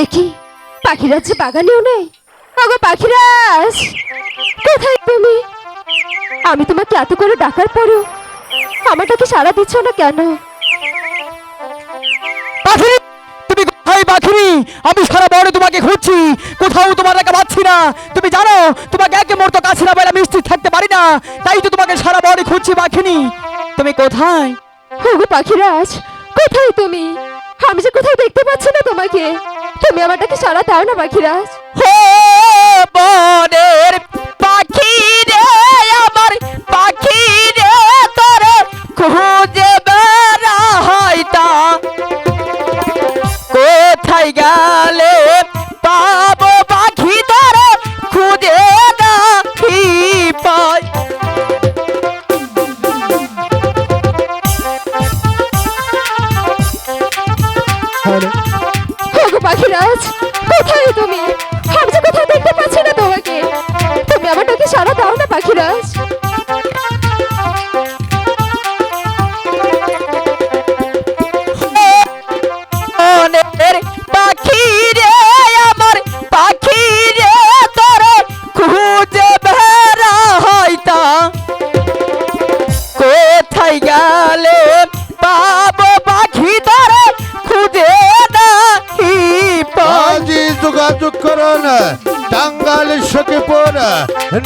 এ কি পাখিরাজ যে বাগানেও নেই। আগো পাখিরাজ কোথায় তুমি? আমি তোমাকে এত করে ডাকার পরেও আমারটাকে সারা দিচ্ছ না কেন? তুমি কোথায় আমি সারা বনে তোমাকে খুঁজছি। কোথাও তোমার দেখা পাচ্ছি না। তুমি জানো তোমাকে একে কাছে না আমি স্থির থাকতে পারি না। তাই তো তোমাকে সারা বনে খুঁজছি পাখিনি তুমি কোথায়? ওগো পাখিরাজ কোথায় তুমি? আমি যে কোথাও দেখতে পাচ্ছি না তোমাকে। তুমি আমারটাকে সারা দাও না পাখিরাজ হো, বনের পাখি রে আমার পাখি রে তোরে খুঁজে বেড়া হয়তা কোথায় গেলে কোথায় তুমি? আমি যে দেখতে পাচ্ছি?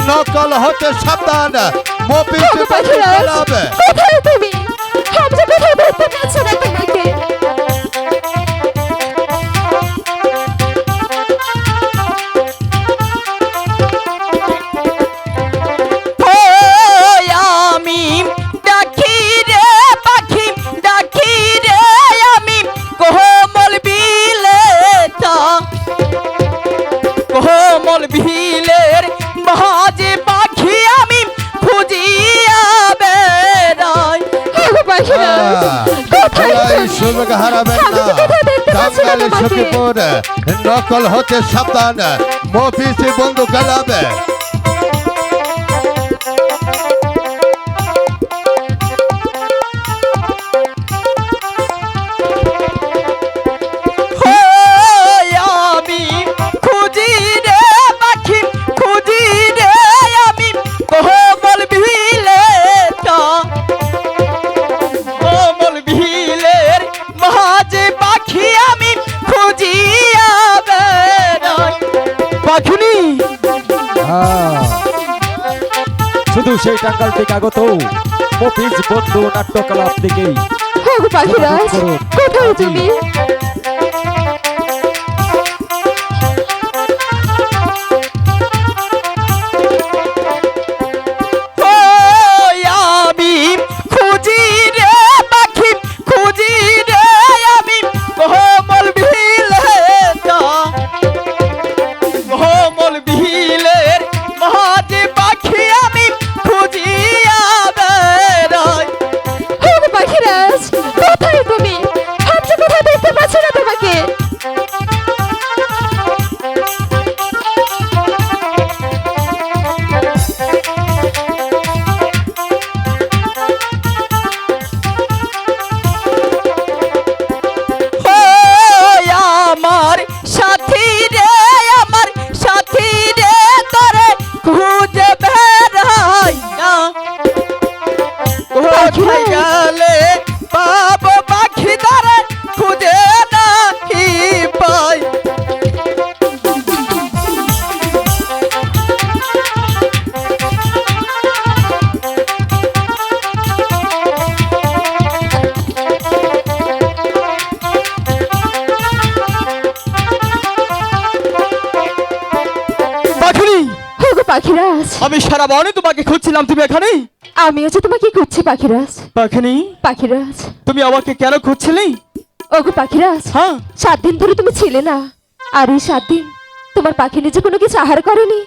নকল হতে সাবধান। পাখিরাজ কোথায় তুমি? আমি কোথায় বলতে পাচ্ছি না হারাবেন না সখীপুর নকল হতে সাবধান। মফিসে বন্ধু গেলাবে সেই টাঙ্গাল থেকে আগত। মফিজ বন্ধু নাট্য ক্লাব থেকেই ওগো পাখিরাজ। কোথায় তুমি? ওই কোথায় গেলে পাবো পাখি ধরে খুঁজে নাকি পাই। পাখিরাজ। আমি সারা বনে তোমাকে খুঁজছিলাম তুমি এখানে আমিও হচ্ছে তোমাকে খুঁজছি পাখিরাজ। পাখি নেই পাখিরাজ। তুমি আমাকে কেন খুঁজছিলে? ওগো পাখিরাজ হ্যাঁ। সাত দিন ধরে তুমি ছিলে না। আর এই সাত দিন তোমার পাখি নিজে কোনো কিছু আহার করেনি?